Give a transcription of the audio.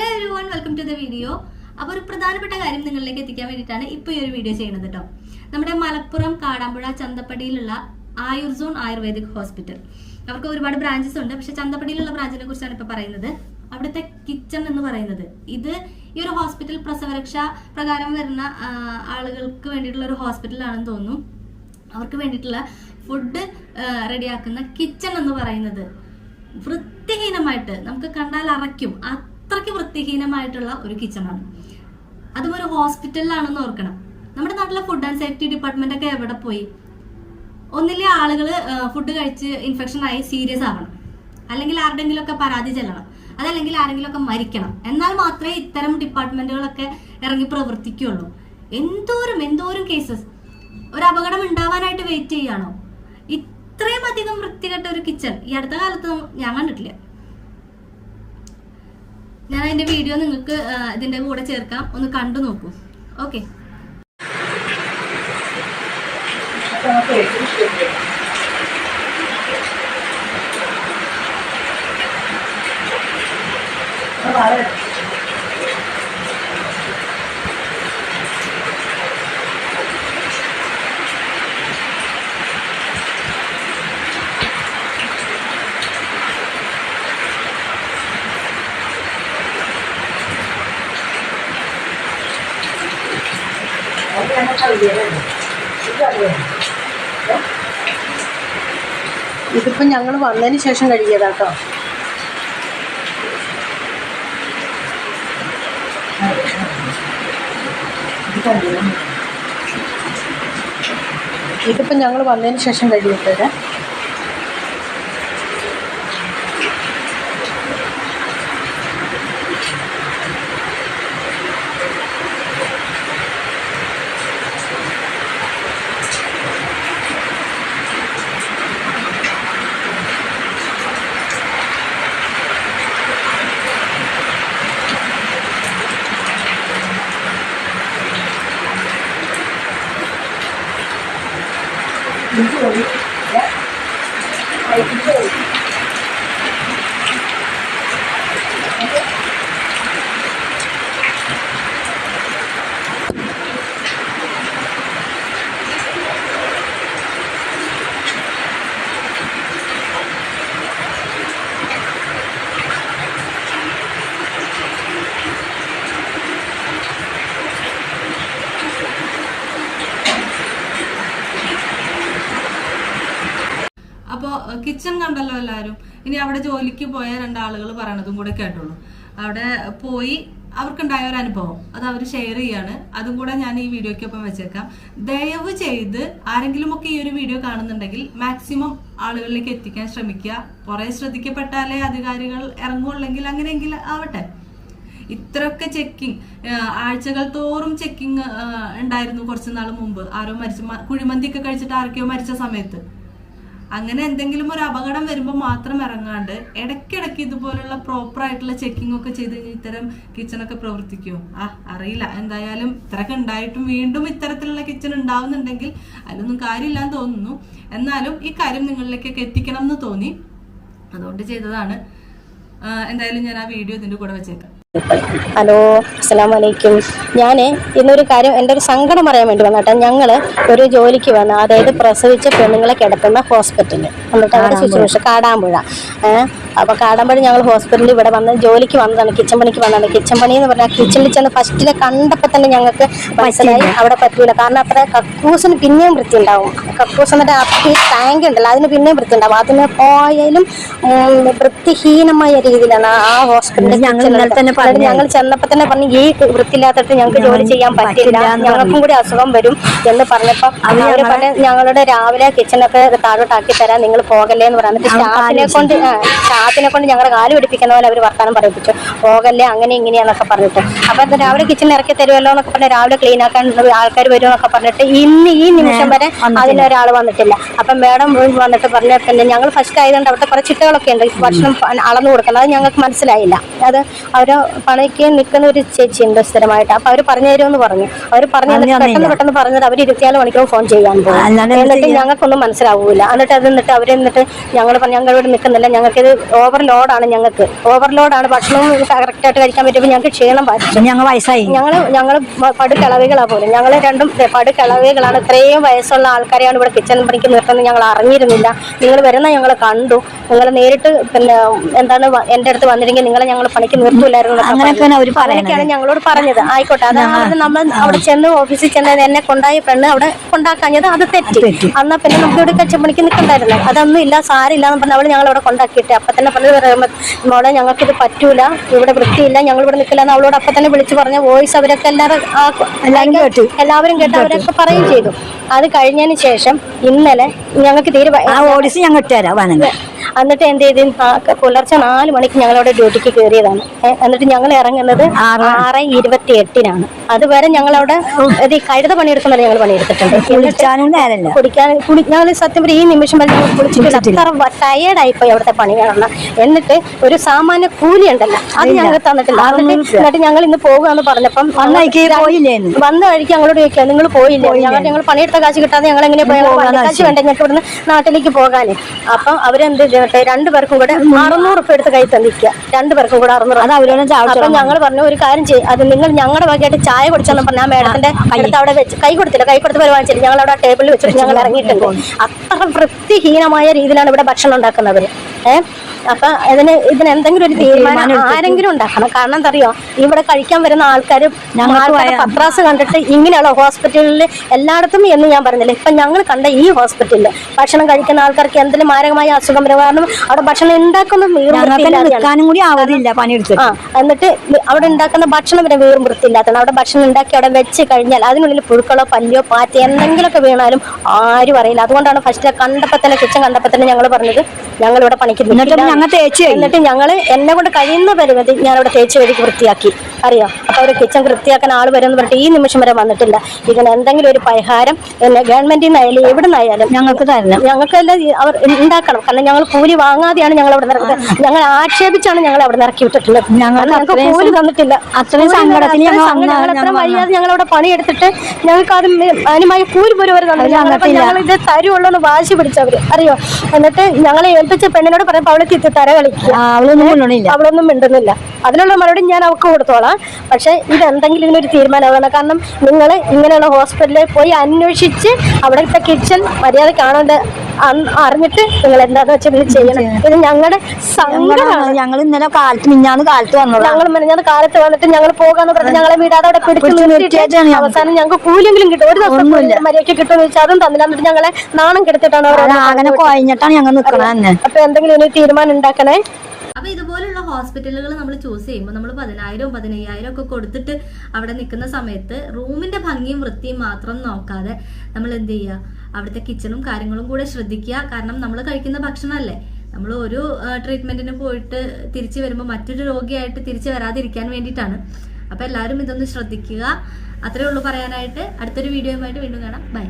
Hello everyone welcome to the video അപ്പോൾ ഒരു പ്രധാനപ്പെട്ട കാര്യം നിങ്ങളിലേക്ക് എത്തിക്കാൻ വേണ്ടിയിട്ടാണ് ഇപ്പോൾ ഈ ഒരു വീഡിയോ ചെയ്യുന്നത് കേട്ടോ നമ്മുടെ മലപ്പുറം കാടാമ്പുഴ ചന്തപ്പടിയിലുള്ള ആയുർസോൺ ആയുർവേദിക് ഹോസ്പിറ്റൽ. അവർക്ക് ഒരുപാട് ബ്രാഞ്ചസ് ഉണ്ട്. പക്ഷെ ചന്തപ്പടിയിലുള്ള ബ്രാഞ്ചിനെ കുറിച്ചാണ് ഇപ്പോൾ പറയുന്നത്. അവിടുത്തെ കിച്ചൺ എന്ന് പറയുന്നത്. ഇത് ഈ ഒരു ഹോസ്പിറ്റൽ പ്രസവരക്ഷ പ്രകാരം വരുന്ന ആളുകൾക്ക് വേണ്ടിയിട്ടുള്ള ഒരു ഹോസ്പിറ്റലാണെന്ന് തോന്നുന്നു. അവർക്ക് വേണ്ടിയിട്ടുള്ള ഫുഡ് റെഡിയാക്കുന്ന കിച്ചൺ എന്ന് പറയുന്നത്. വൃത്തിഹീനമായിട്ട് നമുക്ക് കണ്ടാൽ അറയ്ക്കും. അത്രയ്ക്ക് വൃത്തിഹീനമായിട്ടുള്ള ഒരു കിച്ചണാണ്. അതും ഒരു ഹോസ്പിറ്റലിലാണെന്ന് ഓർക്കണം. നമ്മുടെ നാട്ടിലെ ഫുഡ് ആൻഡ് സേഫ്റ്റി ഡിപ്പാർട്ട്മെന്റ് ഒക്കെ എവിടെ പോയി? ഒന്നിലെ ആളുകൾ ഫുഡ് കഴിച്ച് ഇൻഫെക്ഷൻ ആയി സീരിയസ് ആവണം. അല്ലെങ്കിൽ ആരുടെങ്കിലും ഒക്കെ പരാതി ചെല്ലണം. അതല്ലെങ്കിൽ ആരെങ്കിലും ഒക്കെ മരിക്കണം. എന്നാൽ മാത്രമേ ഇത്തരം ഡിപ്പാർട്ട്മെന്റുകളൊക്കെ ഇറങ്ങി പ്രവർത്തിക്കുകയുള്ളൂ. എന്തോരം എന്തോരം കേസസ് ഒരു അപകടം ഉണ്ടാവാനായിട്ട് വെയിറ്റ് ചെയ്യാണോ? ഇത്രയും അധികം വൃത്തികെട്ട ഒരു കിച്ചൺ ഈ അടുത്ത കാലത്ത് ഞാൻ കണ്ടിട്ടില്ല. ഞാൻ അതിന്റെ വീഡിയോ നിങ്ങൾക്ക് ഇതിന്റെ കൂടെ ചേർക്കാം. ഒന്ന് കണ്ടു നോക്കൂ. ഓക്കെ ഇതിപ്പോ ഞങ്ങൾ വന്നതിന് ശേഷം കഴുകിയതാട്ടോ. ഇതിപ്പോ ഞങ്ങൾ വന്നതിന് ശേഷം കഴുകിയിട്ടത് അപ്പോൾ കിച്ചൺ കണ്ടല്ലോ എല്ലാവരും ഇനി അവിടെ ജോലിക്ക് പോയ രണ്ടാളുകൾ പറയണതും കൂടെ കേട്ടോളൂ. അവിടെ പോയി അവർക്കുണ്ടായ ഒരു അനുഭവം. അത് അവർ ഷെയർ ചെയ്യാണ്. അതും കൂടെ ഞാൻ ഈ വീഡിയോയ്ക്കൊപ്പം വെച്ചേക്കാം. ദയവ് ചെയ്ത് ആരെങ്കിലും ഒക്കെ ഈ ഒരു വീഡിയോ കാണുന്നുണ്ടെങ്കിൽ മാക്സിമം ആളുകളിലേക്ക് എത്തിക്കാൻ ശ്രമിക്കുക. കുറെ ശ്രദ്ധിക്കപ്പെട്ടാലേ അധികാരികൾ ഇറങ്ങുള്ളെങ്കിൽ അങ്ങനെയെങ്കിൽ ആവട്ടെ. ഇത്രയൊക്കെ ചെക്കിങ് ആഴ്ചകൾ തോറും ചെക്കിങ് ഉണ്ടായിരുന്നു കുറച്ച് നാൾ മുമ്പ്. ആരോ മരിച്ച കുഴിമന്തി കുഴിമന്തിയൊക്കെ കഴിച്ചിട്ട് ആർക്കെയോ മരിച്ച സമയത്ത്. അങ്ങനെ എന്തെങ്കിലും ഒരു അപകടം വരുമ്പോൾ മാത്രം ഇറങ്ങാണ്ട് ഇടയ്ക്കിടയ്ക്ക് ഇതുപോലുള്ള പ്രോപ്പർ ആയിട്ടുള്ള ചെക്കിംഗ് ഒക്കെ ചെയ്ത് കഴിഞ്ഞാൽ ഇത്തരം കിച്ചണൊക്കെ പ്രവർത്തിക്കുമോ ആ അറിയില്ല. എന്തായാലും ഇത്രയൊക്കെ ഉണ്ടായിട്ടും വീണ്ടും ഇത്തരത്തിലുള്ള കിച്ചൺ ഉണ്ടാവുന്നുണ്ടെങ്കിൽ അതിലൊന്നും കാര്യമില്ലാന്ന് തോന്നുന്നു. എന്നാലും ഈ കാര്യം നിങ്ങളിലേക്കൊക്കെ എത്തിക്കണം എന്ന് തോന്നി. അതുകൊണ്ട് ചെയ്തതാണ്. എന്തായാലും ഞാൻ ആ വീഡിയോ ഇതിന്റെ കൂടെ വെച്ചേക്കാം. ഹലോ അസ്സാം വലൈക്കും ഞാൻ ഇന്നൊരു കാര്യം എന്റെ ഒരു സങ്കടം പറയാൻ വേണ്ടി വന്നേട്ടാ ഞങ്ങൾ ഒരു ജോലിക്ക് വന്ന അതായത് പ്രസവിച്ച പെണ്ണുങ്ങളെ കിടത്തുന്ന ഹോസ്പിറ്റലിൽ എന്നിട്ട് അവിടെ ശുശ്രൂഷ കാടാമ്പുഴ. അപ്പോൾ കാടാമ്പുഴ ഞങ്ങൾ ഹോസ്പിറ്റലിൽ ഇവിടെ വന്ന് ജോലിക്ക് വന്നതാണ് കിച്ചൺ പണിക്ക് വന്നതാണ്. കിച്ചൺ പണി എന്ന് പറഞ്ഞാൽ കിച്ചണിൽ ചെന്ന് ഫസ്റ്റിലെ കണ്ടപ്പോൾ തന്നെ ഞങ്ങൾക്ക് മനസ്സിലായി അവിടെ പറ്റൂല. കാരണം അത്ര കക്കൂസിന് പിന്നെയും വൃത്തി ഉണ്ടാവും കക്കൂസ് എന്നിട്ട് അപ്പി ടാങ്ക് ഉണ്ടല്ലോ അതിന് പിന്നെയും വൃത്തി ഉണ്ടാവും അതിന് പോയാലും വൃത്തിഹീനമായ രീതിയിലാണ് ആ- ഹോസ്പിറ്റലിൽ ഞങ്ങൾ ചെന്നപ്പോ തന്നെ പറഞ്ഞു ഈ വൃത്തിയില്ലാത്തിട്ട് ഞങ്ങൾക്ക് ജോലി ചെയ്യാൻ പറ്റില്ല ഞങ്ങൾക്കും കൂടി അസുഖം വരും എന്ന് പറഞ്ഞപ്പോ അവർ പറഞ്ഞു ഞങ്ങളുടെ രാവിലെ കിച്ചണൊക്കെ താഴോട്ടാക്കി തരാൻ നിങ്ങൾ പോകല്ലേ എന്ന് പറഞ്ഞു സ്റ്റാഫിനെ കൊണ്ട് സ്റ്റാഫിനെ കൊണ്ട് ഞങ്ങളുടെ കാൽ പിടിപ്പിക്കുന്ന പോലെ അവർ വർത്താനം പറയിപ്പിച്ചു. പോകല്ലേ അങ്ങനെ ഇങ്ങനെയാന്നൊക്കെ പറഞ്ഞിട്ട്. അപ്പൊ രാവിലെ കിച്ചൺ ഇറക്കി തരുമല്ലോ എന്നൊക്കെ പറഞ്ഞ് രാവിലെ ക്ലീൻ ആക്കാൻ ആൾക്കാർ വരുമെന്നൊക്കെ പറഞ്ഞിട്ട് ഇന്ന് ഈ നിമിഷം വരെ അതിനൊരാൾ വന്നിട്ടില്ല. അപ്പൊ മേഡം വന്നിട്ട് പറഞ്ഞ പിന്നെ ഞങ്ങൾ ഫസ്റ്റ് ആയതുകൊണ്ട് അവിടുത്തെ കുറച്ച് ചിട്ടകളൊക്കെ ഉണ്ട്. ഭക്ഷണം അളന്നു കൊടുക്കണം. അത് ഞങ്ങൾക്ക് മനസ്സിലായില്ല. അത് അവർ പണിക്ക് നിൽക്കുന്ന ഒരു ചേച്ചി ഉണ്ട് സ്ഥിരമായിട്ട്. അപ്പൊ അവർ പറഞ്ഞു തരുമെന്ന് പറഞ്ഞു. അവർ പറഞ്ഞു പെട്ടെന്ന് പെട്ടെന്ന് പറഞ്ഞത് അവർ ഇരുപത്തിനാല് മണിക്കൂർ ഫോൺ ചെയ്യാൻ പോകും. എന്നിട്ട് ഞങ്ങൾക്കൊന്നും മനസ്സിലാവൂല. എന്നിട്ട് അത് എന്നിട്ട് അവർ എന്നിട്ട് ഞങ്ങൾ പറഞ്ഞു ഞങ്ങൾ ഇവിടെ നിൽക്കുന്നില്ല ഞങ്ങൾക്ക് ഇത് ഓവർലോഡാണ് ഞങ്ങൾക്ക്. ഓവർലോഡാണ് ഭക്ഷണവും കറക്റ്റായിട്ട് കഴിക്കാൻ പറ്റുമ്പോൾ ഞങ്ങൾക്ക് ക്ഷീണം ബാധിച്ചു. ഞങ്ങൾ വയസ്സായി. ഞങ്ങൾ ഞങ്ങൾ പടുക്കിളവികളാ പോലും. ഞങ്ങൾ രണ്ടും ദേ പടുക്കിളവികളാണ് ഇത്രയും വയസ്സുള്ള ആൾക്കാരെയാണ് ഇവിടെ കിച്ചൺ പണിക്ക് നിർത്തുന്നത്. ഞങ്ങൾ അറിഞ്ഞിരുന്നില്ല. നിങ്ങൾ വരുന്ന ഞങ്ങൾ കണ്ടു. നിങ്ങൾ നേരിട്ട് പിന്നെ എന്താണ് എന്റെ എന്റെ അടുത്ത് വന്നിരുന്നെങ്കിൽ നിങ്ങളെ ഞങ്ങൾ പണിക്ക് നിർത്തൂലായിരുന്നു. അങ്ങനെയൊക്കെയാണ് പറയുന്നത് ഞങ്ങളോട് പറഞ്ഞത്. ആയിക്കോട്ടെ. അതാണ് നമ്മൾ അവിടെ ചെന്ന് ഓഫീസിൽ ചെന്ന് എന്നെ കൊണ്ടായ പെണ്ണ് അവിടെ കൊണ്ടാക്കാഞ്ഞത് അത് തെറ്റി. അന്നാ പിന്നെ നമുക്ക് ഇവിടെ കച്ചപ്പണിക്ക് നിൽക്കണ്ടായിരുന്നു അതൊന്നും ഇല്ല സാരില്ല എന്ന് പറഞ്ഞ അവൾ ഞങ്ങൾ അവിടെ കൊണ്ടാക്കിയിട്ട്. അപ്പൊ തന്നെ പറഞ്ഞത് പറയുമ്പോൾ മോളെ ഞങ്ങൾക്ക് ഇത് പറ്റൂല. ഇവിടെ വൃത്തിയില്ല. ഞങ്ങൾ ഇവിടെ നിൽക്കില്ല എന്ന് അവളോട് അപ്പൊ തന്നെ വിളിച്ചു പറഞ്ഞ വോയിസ് അവരൊക്കെ എല്ലാവരും എല്ലാവരും കേട്ടു. എല്ലാവരും കേട്ട് അവരൊക്കെ പറയുകയും ചെയ്തു. അത് കഴിഞ്ഞതിന് ശേഷം ഇന്നലെ ഞങ്ങൾക്ക് തീരെ ഓഡിസ് ഞങ്ങൾ ഇട്ടുതരാം എന്നിട്ട് എന്ത് ചെയ്ത്? പുലർച്ചെ നാല് മണിക്ക് ഞങ്ങളവിടെ ഡ്യൂട്ടിക്ക് കയറിയതാണ്. എന്നിട്ട് ഞങ്ങൾ ഇറങ്ങുന്നത് ആറ് ഇരുപത്തി എട്ടിനാണ് അതുവരെ ഞങ്ങളവിടെ ഇത് ഈ കഴുത പണിയെടുക്കുന്നില്ല ഞങ്ങൾ പണിയെടുത്തിട്ടുണ്ട്. കുടിക്കാൻ കുടി ഞങ്ങൾ സത്യം പറയും ഈ നിമിഷം വരെ ഞങ്ങൾ കുളിച്ചിട്ടില്ല. അത്ര ടയേർഡായി പോയി അവിടുത്തെ പണി കാരണം എന്നിട്ട് ഒരു സാമാന്യ കൂലി ഉണ്ടല്ലോ അത് ഞങ്ങൾക്ക് തന്നിട്ടില്ല. എന്നിട്ട് ഞങ്ങൾ ഇന്ന് പോകുകയെന്ന് പറഞ്ഞപ്പം വന്ന വഴിക്ക് ഞങ്ങളോട് ചോദിക്കുക നിങ്ങൾ പോയില്ലേ? ഞങ്ങൾ ഞങ്ങൾ പണിയെടുത്ത കാശ് കിട്ടാതെ ഞങ്ങൾ എങ്ങനെ പോയാൽ ഞങ്ങൾ കാശ്. വേണ്ട? ഞങ്ങൾക്ക് ഇവിടുന്ന് നാട്ടിലേക്ക് പോകാനേ. അപ്പം അവരെന്ത് ചെയ്യട്ടെ രണ്ടുപേർക്കും കൂടെ അറുന്നൂറ് റുപ്യ എടുത്ത് കൈ തന്നിക്കുക രണ്ടുപേർക്കും കൂടെ അറുന്നൂറ്. അത് അവരോട് അപ്പൊ ഞങ്ങൾ പറഞ്ഞു ഒരു കാര്യം ചെയ്യും. അത് നിങ്ങൾ ഞങ്ങളുടെ വകയായിട്ട് ചായ കുടിച്ചെന്ന് പറഞ്ഞാൽ മേഡത്തിന്റെ അടുത്ത് അവിടെ വെച്ച് കൈ കൊടുത്തില്ല. കൈ കൊടുത്ത് പരിപാടിച്ചില്ല ഞങ്ങൾ അവിടെ ടേബിളിൽ വെച്ചിട്ട് ഞങ്ങൾ ഇറങ്ങിയിട്ടുണ്ട്. അത്ര വൃത്തിഹീനമായ രീതിയിലാണ് ഇവിടെ ഭക്ഷണം ഉണ്ടാക്കുന്നവര് ഏഹ് അപ്പൊ ഇതിന് ഇതിന് എന്തെങ്കിലും ഒരു തീരുമാനം ആരെങ്കിലും ഉണ്ടാക്കണം. കാരണം എന്താ അറിയോ ഇവിടെ കഴിക്കാൻ വരുന്ന ആൾക്കാർ ഞങ്ങൾ പത്രാസ് കണ്ടിട്ട് ഇങ്ങനെയുള്ള ഹോസ്പിറ്റലിൽ എല്ലായിടത്തും എന്ന് ഞാൻ പറഞ്ഞില്ല? ഇപ്പൊ ഞങ്ങൾ കണ്ട ഈ ഹോസ്പിറ്റലിൽ ഭക്ഷണം കഴിക്കുന്ന ആൾക്കാർക്ക് എന്തെങ്കിലും മാരകമായ അസുഖം വരും കാരണം അവിടെ ഭക്ഷണം ഉണ്ടാക്കുന്ന എന്നിട്ട് അവിടെ ഉണ്ടാക്കുന്ന ഭക്ഷണം വരെ വീറും വൃത്തിയില്ലാത്തതാണ്. അവിടെ ഭക്ഷണം ഉണ്ടാക്കി അവിടെ വെച്ച് കഴിഞ്ഞാൽ അതിനുള്ളിൽ പുഴുക്കളോ പല്ലിയോ പാറ്റ എന്തെങ്കിലുമൊക്കെ വീണാലും ആരും അറിയില്ല. അതുകൊണ്ടാണ് ഫസ്റ്റ് കണ്ടപ്പോൾ തന്നെ കിച്ചൺ കണ്ടപ്പോൾ തന്നെ ഞങ്ങൾ പറഞ്ഞത്. ഞങ്ങൾ ഇവിടെ പണിക്ക് എന്നിട്ട്. ഞങ്ങൾ തേച്ച്. എന്നിട്ട് ഞങ്ങൾ എന്നെ കൊണ്ട് കഴിയുന്ന പരിമിതി ഞാൻ അവിടെ തേച്ച് വഴിക്ക് വൃത്തിയാക്കി. അറിയാം? അപ്പൊ അവർ കിച്ചൺ വൃത്തിയാക്കാൻ ആൾ വരുമെന്ന് പറഞ്ഞിട്ട് ഈ നിമിഷം വരെ വന്നിട്ടില്ല. ഇതിന് എന്തെങ്കിലും ഒരു പരിഹാരം പിന്നെ ഗവൺമെന്റിൽ നിന്നായാലും എവിടെ നിന്നായാലും ഞങ്ങൾക്ക് തരണം. ഞങ്ങൾക്കെല്ലാം ഈ അവർ ഉണ്ടാക്കണം. കാരണം ഞങ്ങൾ കൂലി വാങ്ങാതെയാണ് ഞങ്ങൾ അവിടെ ഇറക്കുന്നത് ഞങ്ങൾ ആക്ഷേപിച്ചാണ് ഞങ്ങൾ അവിടെ ഇറക്കി വിട്ടിട്ടുള്ളത്. ഞങ്ങൾ ഞങ്ങൾക്ക് കൂലി തന്നിട്ടില്ല. അത്രയും സങ്കടത്തിൽ ഞങ്ങൾ വയ്യാതെ ഞങ്ങൾ അവിടെ പണിയെടുത്തിട്ട് ഞങ്ങൾക്ക് അത് മാന്യമായ കൂലി പോലും അവർ തന്നില്ല. ഞങ്ങൾ ഇത് തരുള്ളൂ എന്ന് വാശി പിടിച്ചവര്. അറിയോ? എന്നിട്ട് ഞങ്ങളെ ഏൽപ്പിച്ച പെണ്ണിനോട് പറയുമ്പോൾ അവളെ തിത്ത് തര കളിക്കുക അവളൊന്നും അവളൊന്നും മിണ്ടുന്നില്ല. അതിനുള്ള മറുപടി ഞാൻ അവൾക്ക് കൊടുത്തോളാം. പക്ഷെ ഇത് എന്തെങ്കിലും ഇതിനൊരു തീരുമാനമാണ് കാരണം നിങ്ങൾ ഇങ്ങനെയുള്ള ഹോസ്പിറ്റലിൽ പോയി അന്വേഷിച്ച് അവിടുത്തെ കിച്ചൺ മര്യാദ കാണേണ്ട അറിഞ്ഞിട്ട് നിങ്ങൾ എന്താന്ന് വെച്ചാൽ ഇത് ചെയ്യണം. ഇത് ഞങ്ങളുടെ സങ്കടമാണ്. ഞങ്ങൾ ഇന്നലെ കാലത്ത് മിഞ്ഞാന്ന് കാലത്ത് വന്നത്. ഞങ്ങൾ മിഞ്ഞാന്ന് കാലത്ത് വന്നിട്ട് ഞങ്ങൾ പോകാന്ന് പറഞ്ഞ് ഞങ്ങളെ വീടാതെ അവിടെ പിടിച്ചു നിർത്തിയിട്ട് അവസാനം ഞങ്ങൾക്ക് കൂലിയെങ്കിലും കിട്ടും. ഒരു ദിവസം മര്യാദയ്ക്ക് കിട്ടുമെന്ന് വെച്ചാൽ അതും തന്നില്ല. എന്നിട്ട് ഞങ്ങളെ നാണം കെടുത്തിട്ടാണ് അവർ അങ്ങനെ കുഴഞ്ഞിട്ടാണ് ഞങ്ങൾ നിക്കണത് തന്നെ. അപ്പൊ എന്തെങ്കിലും ഇനി തീരുമാനം ഉണ്ടാക്കണേ? അപ്പൊ ഇതുപോലുള്ള ഹോസ്പിറ്റലുകൾ നമ്മൾ ചൂസ് ചെയ്യുമ്പോൾ നമ്മൾ പതിനായിരവും പതിനയ്യായിരം ഒക്കെ കൊടുത്തിട്ട് അവിടെ നിൽക്കുന്ന സമയത്ത് റൂമിന്റെ ഭംഗിയും വൃത്തിയും മാത്രം നോക്കാതെ നമ്മൾ എന്ത് ചെയ്യുക? അവിടുത്തെ കിച്ചണും കാര്യങ്ങളും കൂടെ ശ്രദ്ധിക്കുക. കാരണം നമ്മൾ കഴിക്കുന്ന ഭക്ഷണമല്ലേ? നമ്മൾ ഒരു ട്രീറ്റ്മെന്റിന് പോയിട്ട് തിരിച്ചു വരുമ്പോൾ മറ്റൊരു രോഗിയായിട്ട് തിരിച്ചു വരാതിരിക്കാൻ വേണ്ടിയിട്ടാണ്. അപ്പൊ എല്ലാവരും ഇതൊന്ന് ശ്രദ്ധിക്കുക. അത്രേ ഉള്ളൂ പറയാനായിട്ട്. അടുത്തൊരു വീഡിയോയുമായിട്ട് വീണ്ടും കാണാം. ബൈ